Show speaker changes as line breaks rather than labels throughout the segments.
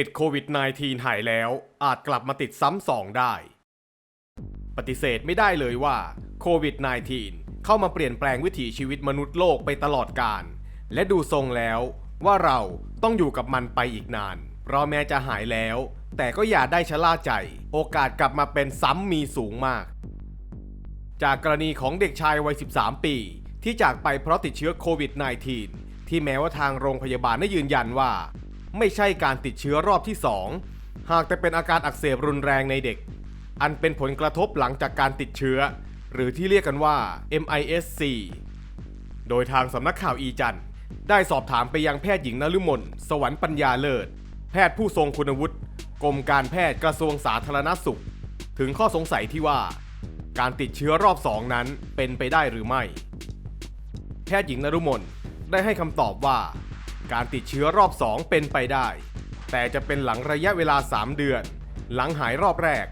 ติดโควิด -19 หายแล้ว อาจกลับมาติดซ้ำสองได้ ปฏิเสธไม่ได้เลยว่าโควิด -19 เข้ามาเปลี่ยนแปลงวิถีชีวิตมนุษย์โลกไปตลอดกาลและดูทรงแล้วว่าเราต้องอยู่กับมันไปอีกนาน เพราะแม้จะหายแล้ว แต่ก็อย่าได้ชะล่าใจ โอกาสกลับมาเป็นซ้ำมีสูงมาก จากกรณีของเด็กชายวัย 13 ปี ที่จากไปเพราะติดเชื้อโควิด -19 ที่แม้ว่าทางโรงพยาบาลได้ยืนยันว่า ไม่ใช่การติดเชื้อรอบที่ 2 หากแต่เป็นอาการอักเสบรุนแรงในเด็ก อันเป็นผลกระทบหลังจากการติดเชื้อ หรือที่เรียกกันว่า MISC โดยทางสำนักข่าวอีจันทร์ได้สอบถามไปยังแพทย์หญิงนฤมลสวรรค์ปัญญาเลิศ แพทย์ผู้ทรงคุณวุฒิกรมการแพทย์กระทรวงสาธารณสุข ถึงข้อสงสัยที่ว่า การติดเชื้อรอบสองนั้นเป็นไปได้หรือไม่ แพทย์หญิงนรุมนได้ให้คำตอบว่า การติดเชื้อรอบสองเป็นไปได้ แต่จะเป็นหลังระยะเวลา 3 เดือน หลังหายรอบแรก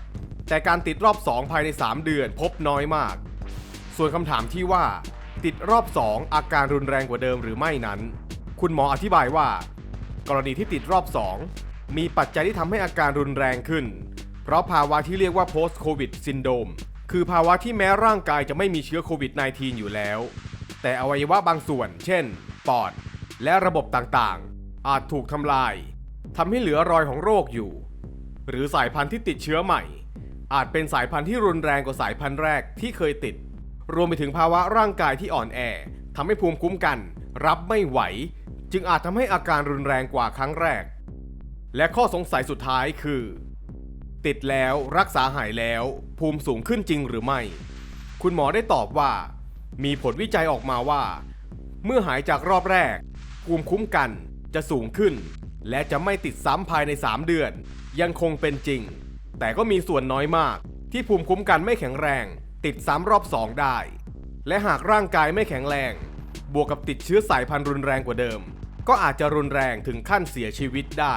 แต่การติดรอบ 2 ภายใน 3 เดือนพบน้อยมาก ส่วนคำถามที่ว่า ติดรอบ 2 อาการรุนแรงกว่าเดิมหรือไม่นั้น คุณหมออธิบายว่า กรณีที่ติดรอบ 2 มีปัจจัยที่ทำให้อาการรุนแรงขึ้น เพราะภาวะที่เรียกว่า post covid syndrome คือภาวะที่แม้ร่างกายจะไม่มีเชื้อโควิด -19 อยู่แล้ว แต่อวัยวะบางส่วน เช่น ปอด และระบบต่างๆ อาจถูกทำลายทำให้เหลือรอยของโรคอยู่ หรือสายพันธุ์ที่ติดเชื้อใหม่ อาจเป็นสายพันธุ์ที่รุนแรงกว่าสายพันธุ์แรกที่เคยติด รวมไปถึงภาวะร่างกายที่อ่อนแอทำให้ภูมิคุ้มกัน รับไม่ไหว จึงอาจทำให้อาการรุนแรงกว่าครั้งแรก และข้อสงสัยสุดท้ายคือ ติดแล้วรักษาหายแล้ว ภูมิสูงขึ้นจริงหรือไม่ คุณหมอได้ตอบว่า มีผลวิจัยออกมาว่า เมื่อหายจากรอบแรก ภูมิคุ้มกันจะสูงขึ้น และจะไม่ติดซ้ำภายใน 3 เดือน ยังคงเป็นจริง แต่ก็มีส่วนน้อยมากที่ภูมิคุ้มกันไม่แข็งแรง ติดซ้ำรอบ2ได้ และหากร่างกายไม่แข็งแรง บวกกับติดเชื้อสายพันธุ์รุนแรงกว่าเดิม ก็อาจจะรุนแรงถึงขั้นเสียชีวิตได้